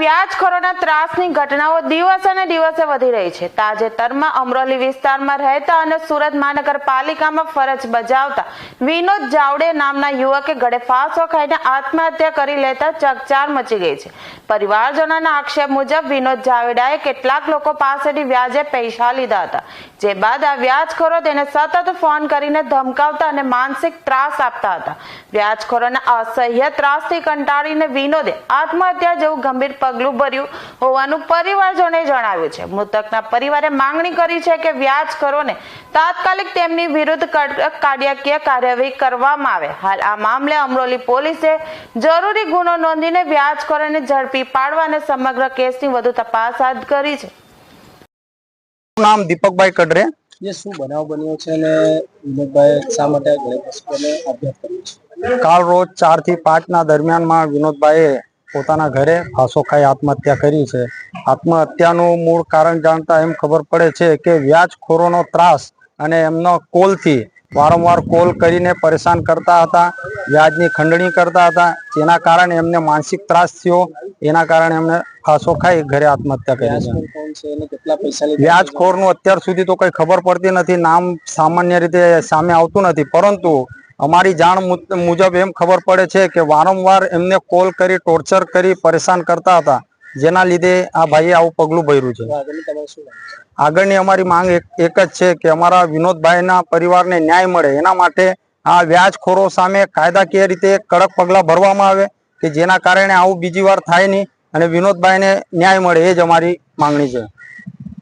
વ્યાજખોરોના ત્રાસની ઘટનાઓ દિવસ અને દિવસે વધી રહી છે. તાજેતરમાં અમરોલી વિસ્તારમાં રહેતા અને સુરત મહાનગરપાલિકામાં ફરજ બજાવતા વિનોદ જાવડે નામના યુવકે ગળે ફાંસો ખાઈને આત્મહત્યા કરી લેતા ચકચાર મચી ગઈ છે. પરિવારજનોના આક્ષેપ મુજબ વિનોદ જાવડાએ કેટલાક લોકો પાસેથી વ્યાજે પૈસા લીધા હતા. જે બાદ આ વ્યાજખોરો તેને સતત ફોન કરીને ધમકાવતા અને માનસિક ત્રાસ આપતા હતા. વ્યાજખોરોના અસહ્ય ત્રાસથી કંટાળીને વિનોદે આત્મહત્યા જેવું ગંભીર પગલું ભર્યું હોવાનું પરિવારજનોએ જણાવ્યું છે. મૃતકના પરિવારે માંગણી કરી છે કે વ્યાજખોરોને તાત્કાલિક તેમની વિરુદ્ધ કડક કાયદાકીય કાર્યવાહી કરવામાં આવે. હાલ આ મામલે અમરોલી પોલીસે જરૂરી ગુનો નોંધીને વ્યાજખોરોને ઝડપી પાડવા અને સમગ્ર કેસની વધુ તપાસ હાથ કરી છે. નામ? દીપકભાઈ કડરે. જે શું બનાવ બન્યો છે અને વિનોદભાઈ શા માટે આ ગણેશ હોસ્પિટલે આપઘાત કર્યો છે? કાલ રોજ ચારથી પાંચ ના દરમિયાનમાં વિનોદભાઈએ પોતાના ઘરે ફાંસો ખાઈ આત્મહત્યા કરી છે. આત્મહત્યાનું મૂળ કારણ જાણતા એમ ખબર પડે છે કે વ્યાજખોરોનો ત્રાસ અને એમનો કોલથી વારંવાર કોલ કરીને પરેશાન કરતા હતા વ્યાજની ખંડણી કરતા હતા. જેના કારણે એમને માનસિક ત્રાસ થયો. એના કારણે એમને ફાંસો ખાઈ ઘરે આત્મહત્યા કરી છે? વ્યાજખોરનું અત્યાર સુધી તો કઈ ખબર પડતી નથી. નામ સામાન્ય રીતે સામે આવતું નથી. પરંતુ અમારી જાણ મુજબ એમ ખબર પડે છે કે વારંવાર એમને કોલ કરી ટોર્ચર કરી, પરેશાન કરતા હતા. જેના લીધે આ ભાઈએ આવું પગલું ભર્યું છે. આગળની અમારી માંગ એક જ છે કે અમારા વિનોદભાઈના પરિવારને ન્યાય મળે. એના માટે આ વ્યાજખોરો સામે કાયદાકીય રીતે કડક પગલાં ભરવામાં આવે કે જેના કારણે આવું બીજી વાર થાય નહીં અને વિનોદભાઈને ન્યાય મળે. એ જ અમારી માંગણી છે.